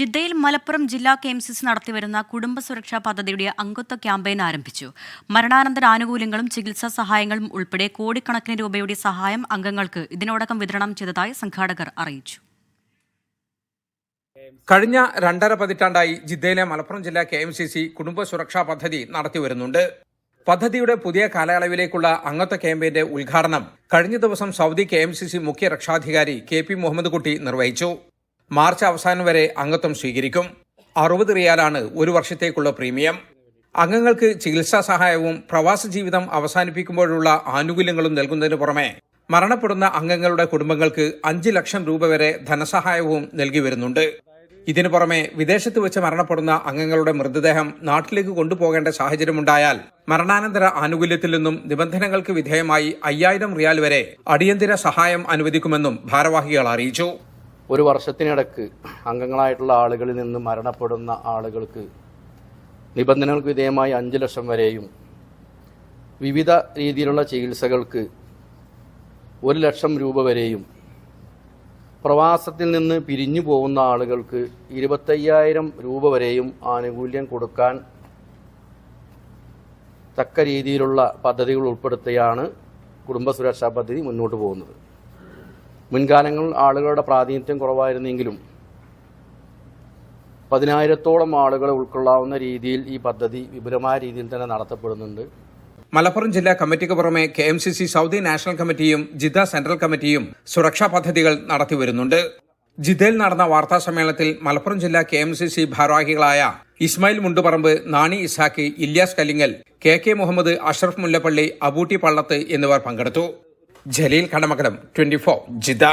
ജിദ്ദയിൽ മലപ്പുറം ജില്ലാ കെ നടത്തിവരുന്ന കുടുംബ സുരക്ഷാ പദ്ധതിയുടെ അംഗത്വ ക്യാമ്പയിൻ ആരംഭിച്ചു. മരണാനന്തര ആനുകൂല്യങ്ങളും ചികിത്സാ സഹായങ്ങളും ഉൾപ്പെടെ കോടിക്കണക്കിന് രൂപയുടെ സഹായം അംഗങ്ങൾക്ക് ഇതിനോടകം വിതരണം ചെയ്തതായി സംഘാടകർ അറിയിച്ചു. കഴിഞ്ഞ രണ്ടര പതിറ്റാണ്ടായി ജിദ്ദയിലെ മലപ്പുറം ജില്ലാ കെ എം സി സി കുടുംബ സുരക്ഷാ പദ്ധതി നടത്തിവരുന്നുണ്ട് പദ്ധതിയുടെ പുതിയ കാലയളവിലേക്കുള്ള അംഗത്വ ക്യാമ്പയിന്റെ ഉദ്ഘാടനം കഴിഞ്ഞ ദിവസം Saudi K M C C മുഖ്യ രക്ഷാധികാരി കെ പി മുഹമ്മദ് കുട്ടി നിർവഹിച്ചു. മാർച്ച് അവസാനം വരെ അംഗത്വം സ്വീകരിക്കും. അറുപത് റിയാലാണ് ഒരു വർഷത്തേക്കുള്ള പ്രീമിയം. അംഗങ്ങൾക്ക് ചികിത്സാ സഹായവും പ്രവാസ ജീവിതം അവസാനിപ്പിക്കുമ്പോഴുള്ള ആനുകൂല്യങ്ങളും നൽകുന്നതിന് പുറമെ മരണപ്പെടുന്ന അംഗങ്ങളുടെ കുടുംബങ്ങൾക്ക് അഞ്ച് ലക്ഷം രൂപ വരെ ധനസഹായവും നൽകി വരുന്നുണ്ട്. ഇതിനു പുറമെ വിദേശത്ത് വെച്ച് മരണപ്പെടുന്ന അംഗങ്ങളുടെ മൃതദേഹം നാട്ടിലേക്ക് കൊണ്ടുപോകേണ്ട സാഹചര്യമുണ്ടായാൽ മരണാനന്തര ആനുകൂല്യത്തിൽ നിന്നും നിബന്ധനകൾക്ക് വിധേയമായി അയ്യായിരം റിയാൽ വരെ അടിയന്തര സഹായം അനുവദിക്കുമെന്നും ഭാരവാഹികൾ അറിയിച്ചു. ഒരു വർഷത്തിനിടക്ക് അംഗങ്ങളായിട്ടുള്ള ആളുകളിൽ നിന്ന് മരണപ്പെടുന്ന ആളുകൾക്ക് നിബന്ധനകൾക്ക് വിധേയമായി അഞ്ച് ലക്ഷം വരെയും വിവിധ രീതിയിലുള്ള ചികിത്സകൾക്ക് ഒരു ലക്ഷം രൂപ വരെയും പ്രവാസത്തിൽ നിന്ന് പിരിഞ്ഞു പോകുന്ന ആളുകൾക്ക് ഇരുപത്തയ്യായിരം രൂപ വരെയും ആനുകൂല്യം കൊടുക്കാൻ തക്ക രീതിയിലുള്ള പദ്ധതികൾ ഉൾപ്പെടുത്തിയാണ് കുടുംബ സുരക്ഷാ പദ്ധതി മുന്നോട്ട് പോകുന്നത്. മുൻകാലങ്ങളിൽ ആളുകളുടെ പ്രാതിനിധ്യം കുറവായിരുന്നെങ്കിലും പതിനായിരത്തോളം ആളുകളെ ഉൾക്കൊള്ളാവുന്ന രീതിയിൽ ഈ പദ്ധതി വിപുലമായ രീതിയിൽ തന്നെ നടത്തപ്പെടുന്നുണ്ട്. മലപ്പുറം ജില്ലാ കമ്മിറ്റിക്ക് പുറമെ K M C C Saudi national കമ്മിറ്റിയും ജിദ്ദ സെൻട്രൽ കമ്മിറ്റിയും സുരക്ഷാ പദ്ധതികൾ നടത്തിവരുന്നുണ്ട് ജിദ്ദയിൽ നടന്ന വാർത്താ സമ്മേളനത്തിൽ മലപ്പുറം ജില്ലാ കെ എം സി സി ഭാരവാഹികളായ ഇസ്മായിൽ മുണ്ടുപറമ്പ് നാണി ഇസാഖ് ഇല്യാസ് കലിങ്ങൽ കെ കെ മുഹമ്മദ് അഷ്റഫ് മുല്ലപ്പള്ളി അബൂട്ടി പള്ളത്ത് എന്നിവർ പങ്കെടുത്തു. Jaleel Kadamakalam twenty four Jeddah